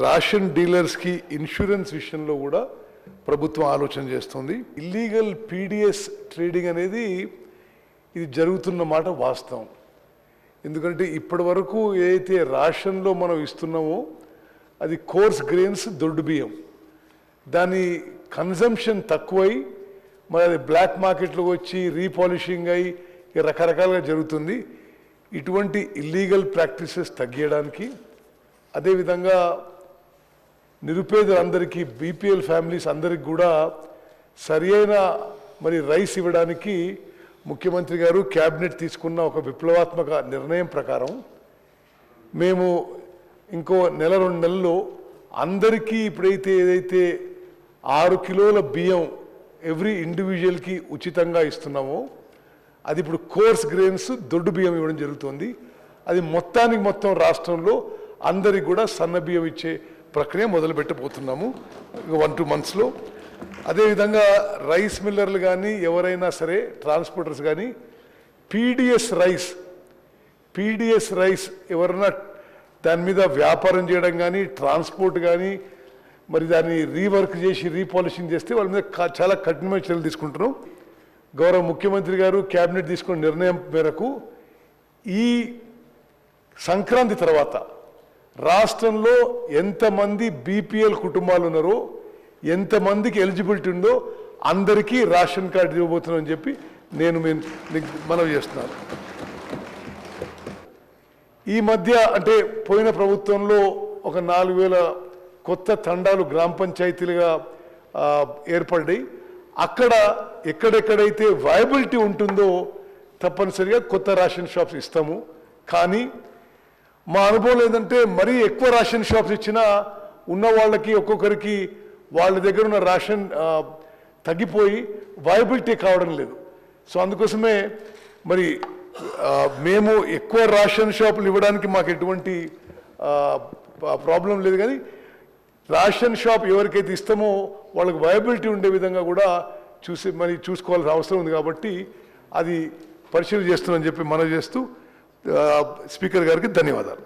Ration డీలర్స్కి insurance విషయంలో కూడా ప్రభుత్వం ఆలోచన చేస్తుంది. ఇల్లీగల్ పీడిఎస్ ట్రేడింగ్ అనేది ఇది జరుగుతున్న మాట వాస్తవం. ఎందుకంటే ఇప్పటి వరకు ఏదైతే రేషన్లో మనం ఇస్తున్నామో అది కోర్స్ గ్రెయిన్స్ దొడ్డు బియ్యం. దాని కన్జంప్షన్ తక్కువై మరి అది బ్లాక్ మార్కెట్లోకి వచ్చి రీపాలిషింగ్ అయి రకరకాలుగా జరుగుతుంది. ఇటువంటి ఇల్లీగల్ ప్రాక్టీసెస్ తగ్గించడానికి అదేవిధంగా నిరుపేదలందరికీ బీపీఎల్ ఫ్యామిలీస్ అందరికి కూడా సరి అయిన మరి రైస్ ఇవ్వడానికి ముఖ్యమంత్రి గారు క్యాబినెట్ తీసుకున్న ఒక విప్లవాత్మక నిర్ణయం ప్రకారం మేము ఇంకో నెల రెండు నెలల్లో అందరికీ ఇప్పుడైతే ఏదైతే ఆరు కిలోల బియ్యం ఎవ్రీ ఇండివిజువల్కి ఉచితంగా ఇస్తున్నామో అది ఇప్పుడు కోర్స్ గ్రెయిన్స్ దొడ్డు బియ్యం ఇవ్వడం జరుగుతుంది. అది మొత్తానికి మొత్తం రాష్ట్రంలో అందరికి కూడా సన్న బియ్యం ఇచ్చే ప్రక్రియ మొదలు పెట్టబోతున్నాము వన్ టూ మంత్స్లో అదేవిధంగా రైస్ మిల్లర్లు కానీ ఎవరైనా సరే ట్రాన్స్పోర్టర్స్ కానీ పీడిఎస్ రైస్ పీడిఎస్ రైస్ ఎవరన్నా దాని మీద వ్యాపారం చేయడం కానీ ట్రాన్స్పోర్ట్ కానీ మరి దాన్ని రీవర్క్ చేసి రీపాలిషింగ్ చేస్తే వాళ్ళ మీద చాలా కఠినమైన చర్యలు తీసుకుంటున్నాం. గౌరవ ముఖ్యమంత్రి గారు క్యాబినెట్ తీసుకున్న నిర్ణయం మేరకు ఈ సంక్రాంతి తర్వాత రాష్ట్రంలో ఎంతమంది బీపీఎల్ కుటుంబాలు ఉన్నారో ఎంతమందికి ఎలిజిబిలిటీ ఉందో అందరికీ రేషన్ కార్డు ఇవ్వబోతున్నామని చెప్పి నేను మనవి చేస్తున్నాను. ఈ మధ్య అంటే పోయిన ప్రభుత్వంలో ఒక నాలుగు వేల కొత్త తండాలు గ్రామ పంచాయతీలుగా ఏర్పడ్డాయి. అక్కడ ఎక్కడెక్కడైతే వయబిలిటీ ఉంటుందో తప్పనిసరిగా కొత్త రేషన్ షాప్స్ ఇస్తాము. కానీ మా అనుభవం ఏంటంటే మరీ ఎక్కువ రేషన్ షాప్స్ ఇచ్చినా ఉన్న వాళ్ళకి ఒక్కొక్కరికి వాళ్ళ దగ్గర ఉన్న రేషన్ తగ్గిపోయి వయబిలిటీ కావడం లేదు. సో అందుకోసమే మరి మేము ఎక్కువ రేషన్ షాపులు ఇవ్వడానికి మాకు ఎటువంటి ప్రాబ్లం లేదు. కానీ రేషన్ షాప్ ఎవరికైతే ఇస్తామో వాళ్ళకి వయబిలిటీ ఉండే విధంగా కూడా చూసి మరి చూసుకోవాల్సిన అవసరం ఉంది కాబట్టి అది పరిశీలన చేస్తున్నామని చెప్పి మనం చేస్తూ స్పీకర్ గారికి ధన్యవాదాలు.